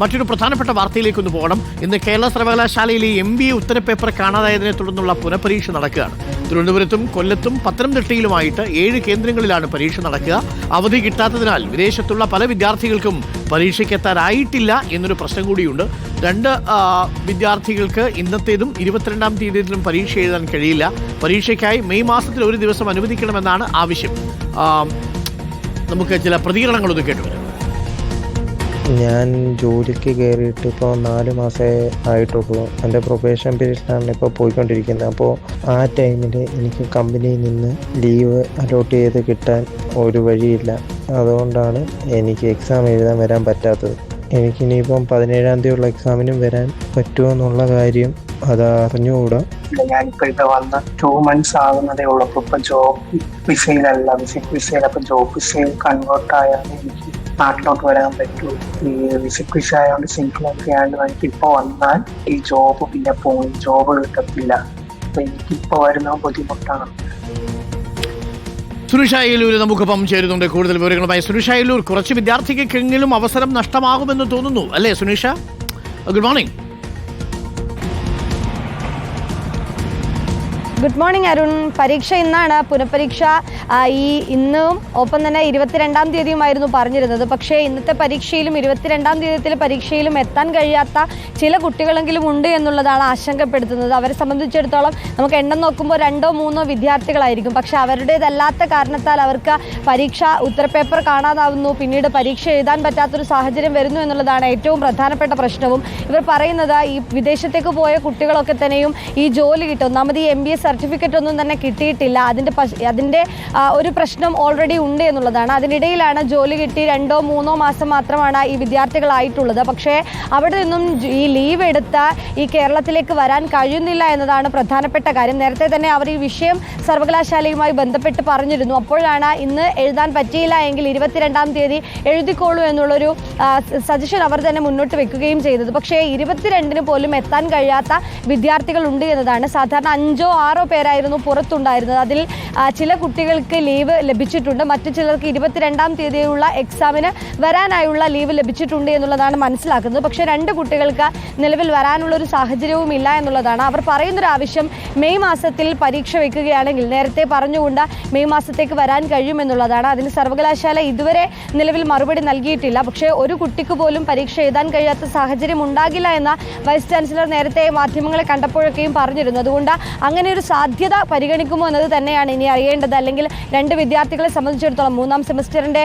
മറ്റൊരു പ്രധാനപ്പെട്ട വാർത്തയിലേക്ക് ഒന്ന് പോകണം. ഇന്ന് കേരള സർവകലാശാലയിലെ എം ബി എ ഉത്തരപേപ്പർ കാണാതായതിനെ തുടർന്നുള്ള പുനഃപരീക്ഷ നടക്കുകയാണ്. തിരുവനന്തപുരത്തും കൊല്ലത്തും പത്തനംതിട്ടയിലുമായിട്ട് ഏഴ് കേന്ദ്രങ്ങളിലാണ് പരീക്ഷ നടക്കുക. അവധി കിട്ടാത്തതിനാൽ വിദേശത്തുള്ള പല വിദ്യാർത്ഥികൾക്കും പരീക്ഷയ്ക്കെത്താനായിട്ടില്ല എന്നൊരു പ്രശ്നം കൂടിയുണ്ട്. രണ്ട് വിദ്യാർത്ഥികൾക്ക് ഇന്നത്തേതും ഇരുപത്തിരണ്ടാം തീയതിയിലും പരീക്ഷ എഴുതാൻ കഴിയില്ല. പരീക്ഷയ്ക്കായി മെയ് മാസത്തിൽ ഒരു ദിവസം അനുവദിക്കണമെന്നാണ് ആവശ്യം. നമുക്ക് ചില പ്രതികരണങ്ങളൊന്ന് കേട്ടുവരാം. ഞാൻ ജോലിക്ക് കയറിയിട്ട് ഇപ്പോൾ നാല് മാസമേ ആയിട്ടുള്ളൂ. എന്റെ പ്രൊബേഷൻ പീരീഡിലാണ് ഇപ്പോൾ പോയിക്കൊണ്ടിരിക്കുന്നത്. അപ്പോൾ ആ ടൈമിൽ എനിക്ക് കമ്പനിയിൽ നിന്ന് ലീവ് അലോട്ട് ചെയ്ത് കിട്ടാൻ ഒരു വഴിയില്ല. അതുകൊണ്ടാണ് എനിക്ക് എക്സാം എഴുതാൻ വരാൻ പറ്റാത്തത്. എനിക്കിനിയിപ്പം പതിനേഴാം തീയതിയുള്ള എക്സാമിനും വരാൻ പറ്റുമോ എന്നുള്ള കാര്യം അത് അറിഞ്ഞുകൂടാ. ഞാനിപ്പോ ഇവിടെ വന്ന് ടു മന്ത്സ് ആകുന്നതേ ഉള്ളൂ. ഇപ്പൊ ജോബ് വിസയിലല്ല വിസയിൽ അപ്പൊ ജോബ് വിസയിൽ കൺവേർട്ട് ആയാൽ എനിക്ക് നാട്ടിലോട്ട് വരാൻ പറ്റൂ. ഈ വിസിറ്റ് വിസ ആയതുകൊണ്ട് എൻട്രി ആയതുകൊണ്ട് എനിക്ക് ഇപ്പൊ വന്നാൽ ഈ ജോബ് പിന്നെ പോയി. ജോബ് കിട്ടത്തില്ല. അപ്പൊ എനിക്കിപ്പോ വരുന്ന ബുദ്ധിമുട്ടാണ്. സുനിഷ നമുക്കിപ്പം ചേരുന്നുണ്ട് കൂടുതൽ വിവരങ്ങളുമായി. സുനിഷ അയ്യലൂർ കുറച്ച് വിദ്യാർത്ഥികൾക്കെങ്കിലും അവസരം നഷ്ടമാകുമെന്ന് തോന്നുന്നു. അല്ലേ Sunisha? Good morning good morning Arun പരീക്ഷ ഇന്നാണ്. പുനഃപരീക്ഷ ഈ ഇന്നും ഒപ്പം തന്നെ ഇരുപത്തിരണ്ടാം തീയതിയുമായിരുന്നു പറഞ്ഞിരുന്നത്. പക്ഷേ ഇന്നത്തെ പരീക്ഷയിലും ഇരുപത്തിരണ്ടാം തീയതിയിലെ പരീക്ഷയിലും എത്താൻ കഴിയാത്ത ചില കുട്ടികളെങ്കിലും ഉണ്ട് എന്നുള്ളതാണ് ആശങ്കപ്പെടുത്തുന്നത്. അവരെ സംബന്ധിച്ചിടത്തോളം നമുക്ക് എണ്ണം നോക്കുമ്പോൾ രണ്ടോ മൂന്നോ വിദ്യാർത്ഥികളായിരിക്കും. പക്ഷേ അവരുടേതല്ലാത്ത കാരണത്താൽ അവർക്ക് പരീക്ഷ ഉത്തരപേപ്പർ കാണാതാവുന്നു. പിന്നീട് പരീക്ഷ എഴുതാൻ പറ്റാത്തൊരു സാഹചര്യം വരുന്നു എന്നുള്ളതാണ് ഏറ്റവും പ്രധാനപ്പെട്ട പ്രശ്നവും. ഇവർ പറയുന്നത് ഈ വിദേശത്തേക്ക് പോയ കുട്ടികളൊക്കെ തന്നെയും ഈ ജോലി കിട്ടും. ഒന്നാമത് എം ബി എ സർട്ടിഫിക്കറ്റ് ഒന്നും തന്നെ കിട്ടിയിട്ടില്ല. അതിന്റെ അതിന്റെ ഒരു പ്രശ്നം ഓൾറെഡി ഉണ്ട് എന്നുള്ളതാണ്. അതിനിടയിലാണ് ജോലി കിട്ടി രണ്ടോ മൂന്നോ മാസം മാത്രമാണ് ഈ വിദ്യാർത്ഥികളായിട്ടുള്ളത്. പക്ഷേ അവിടെ നിന്നും ഈ ലീവ് എടുത്ത ഈ കേരളത്തിലേക്ക് വരാൻ കഴിയുന്നില്ല എന്നതാണ് പ്രധാനപ്പെട്ട കാര്യം. നേരത്തെ തന്നെ അവർ ഈ വിഷയം സർവകലാശാലയുമായി ബന്ധപ്പെട്ട് പറഞ്ഞിരുന്നു. അപ്പോഴാണ് ഇന്ന് എഴുതാൻ പറ്റിയില്ല എങ്കിൽ ഇരുപത്തിരണ്ടാം തീയതി എഴുതിക്കോളൂ എന്നുള്ളൊരു സജഷൻ അവർ തന്നെ മുന്നോട്ട് വെക്കുകയും ചെയ്തത്. പക്ഷേ ഇരുപത്തിരണ്ടിന് പോലും എത്താൻ കഴിയാത്ത വിദ്യാർത്ഥികളുണ്ട് എന്നതാണ്. സാധാരണ അഞ്ചോ ആറോ പേരായിരുന്നു പുറത്തുണ്ടായിരുന്നത്. അതിൽ ചില കുട്ടികൾക്ക് ലീവ് ലഭിച്ചിട്ടുണ്ട്. മറ്റു ചിലർക്ക് ഇരുപത്തിരണ്ടാം തീയതിയുള്ള എക്സാമിന് വരാനായുള്ള ലീവ് ലഭിച്ചിട്ടുണ്ട് എന്നുള്ളതാണ് മനസ്സിലാക്കുന്നത്. പക്ഷേ രണ്ട് കുട്ടികൾക്ക് നിലവിൽ വരാനുള്ള ഒരു സാഹചര്യവും ഇല്ല എന്നുള്ളതാണ് അവർ പറയുന്നൊരു ആവശ്യം. മെയ് മാസത്തിൽ പരീക്ഷ വെക്കുകയാണെങ്കിൽ നേരത്തെ പറഞ്ഞുകൊണ്ട് മെയ് മാസത്തേക്ക് വരാൻ കഴിയുമെന്നുള്ളതാണ്. അതിന് സർവകലാശാല ഇതുവരെ നിലവിൽ മറുപടി നൽകിയിട്ടില്ല. പക്ഷേ ഒരു കുട്ടിക്ക് പോലും പരീക്ഷ എഴുതാൻ കഴിയാത്ത സാഹചര്യം ഉണ്ടാകില്ല എന്ന വൈസ് ചാൻസലർ നേരത്തെ മാധ്യമങ്ങളെ കണ്ടപ്പോഴൊക്കെയും പറഞ്ഞിരുന്നു. അതുകൊണ്ട് അങ്ങനെ ഒരു സാധ്യത പരിഗണിക്കുമോ എന്നത് തന്നെയാണ് ഇനി അറിയേണ്ടത്. അല്ലെങ്കിൽ രണ്ട് വിദ്യാർത്ഥികളെ സംബന്ധിച്ചിടത്തോളം മൂന്നാം സെമസ്റ്ററിന്റെ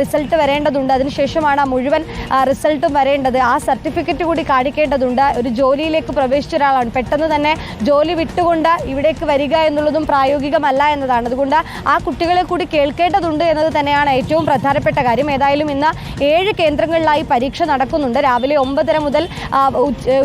റിസൾട്ട് വരേണ്ടതുണ്ട്. അതിനുശേഷമാണ് ആ മുഴുവൻ റിസൾട്ടും വരേണ്ടത്. ആ സർട്ടിഫിക്കറ്റ് കൂടി കാണിക്കേണ്ടതുണ്ട്. ഒരു ജോലിയിലേക്ക് പ്രവേശിച്ച ഒരാളാണ്. പെട്ടെന്ന് തന്നെ ജോലി വിട്ടുകൊണ്ട് ഇവിടേക്ക് വരിക എന്നുള്ളതും പ്രായോഗികമല്ല എന്നതാണ്. അതുകൊണ്ട് ആ കുട്ടികളെ കൂടി കേൾക്കേണ്ടതുണ്ട് എന്നത് തന്നെയാണ് ഏറ്റവും പ്രധാനപ്പെട്ട കാര്യം. ഏതായാലും ഇന്ന് ഏഴ് കേന്ദ്രങ്ങളിലായി പരീക്ഷ നടക്കുന്നുണ്ട്. രാവിലെ ഒമ്പതര മുതൽ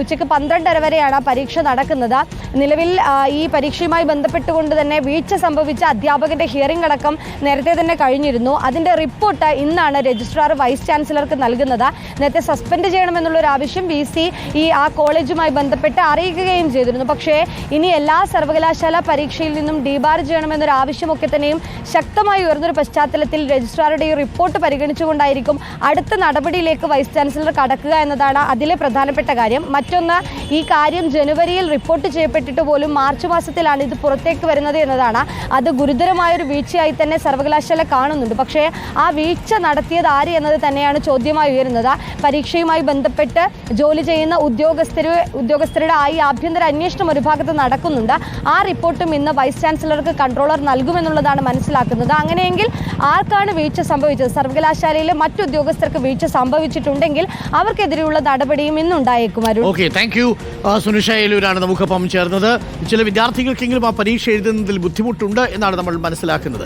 ഉച്ചയ്ക്ക് പന്ത്രണ്ടര വരെയാണ് ആ പരീക്ഷ നടക്കുന്നത്. നിലവിൽ ഈ ഈ പരീക്ഷയുമായി ബന്ധപ്പെട്ടുകൊണ്ട് തന്നെ വീഴ്ച സംഭവിച്ച അധ്യാപകന്റെ ഹിയറിംഗ് അടക്കം നേരത്തെ തന്നെ കഴിഞ്ഞിരുന്നു. അതിന്റെ റിപ്പോർട്ട് ഇന്നാണ് രജിസ്ട്രാർ വൈസ് ചാൻസലർക്ക് നൽകുന്നത്. നേരത്തെ സസ്പെൻഡ് ചെയ്യണമെന്നുള്ള ഒരു ആവശ്യം വി സി ഈ ആ കോളേജുമായി ബന്ധപ്പെട്ട് അറിയിക്കുകയും ചെയ്തിരുന്നു. പക്ഷേ ഇനി എല്ലാ സർവകലാശാല പരീക്ഷയിൽ നിന്നും ഡിബാർ ചെയ്യണമെന്നൊരു ആവശ്യമൊക്കെ തന്നെയും ശക്തമായി ഉയർന്നൊരു പശ്ചാത്തലത്തിൽ രജിസ്ട്രാറുടെ ഈ റിപ്പോർട്ട് പരിഗണിച്ചുകൊണ്ടായിരിക്കും അടുത്ത നടപടിയിലേക്ക് വൈസ് ചാൻസലർ കടക്കുക എന്നതാണ് അതിലെ പ്രധാനപ്പെട്ട കാര്യം. മറ്റൊന്ന് ഈ കാര്യം ജനുവരിയിൽ റിപ്പോർട്ട് ചെയ്യപ്പെട്ടിട്ട് പോലും മാർച്ച് മാസത്തിലാണ് ഇത് പുറത്തേക്ക് വരുന്നത് എന്നതാണ്. അത് ഗുരുതരമായൊരു വീഴ്ചയായി തന്നെ സർവകലാശാല കാണുന്നുണ്ട്. പക്ഷേ ആ വീഴ്ച നടത്തിയത് ആര് എന്നത് തന്നെയാണ് ചോദ്യമായി ഉയരുന്നത്. പരീക്ഷയുമായി ബന്ധപ്പെട്ട് ജോലി ചെയ്യുന്ന ഉദ്യോഗസ്ഥര് ഉദ്യോഗസ്ഥരുടെ ആയി ആഭ്യന്തര അന്വേഷണം ഒരു ഭാഗത്ത് നടക്കുന്നുണ്ട്. ആ റിപ്പോർട്ടും ഇന്ന് വൈസ് ചാൻസലർക്ക് കൺട്രോളർ നൽകുമെന്നുള്ളതാണ് മനസ്സിലാക്കുന്നത്. അങ്ങനെയെങ്കിൽ ആർക്കാണ് വീഴ്ച സംഭവിച്ചത്? സർവകലാശാലയിലെ മറ്റു ഉദ്യോഗസ്ഥർക്ക് വീഴ്ച സംഭവിച്ചിട്ടുണ്ടെങ്കിൽ അവർക്കെതിരെയുള്ള നടപടിയും ഇന്നുണ്ടായേക്കും ചില വിദ്യാർത്ഥികൾക്കെങ്കിലും ആ പരീക്ഷ എഴുതുന്നതിൽ ബുദ്ധിമുട്ടുണ്ട് എന്നാണ് നമ്മൾ മനസ്സിലാക്കുന്നത്.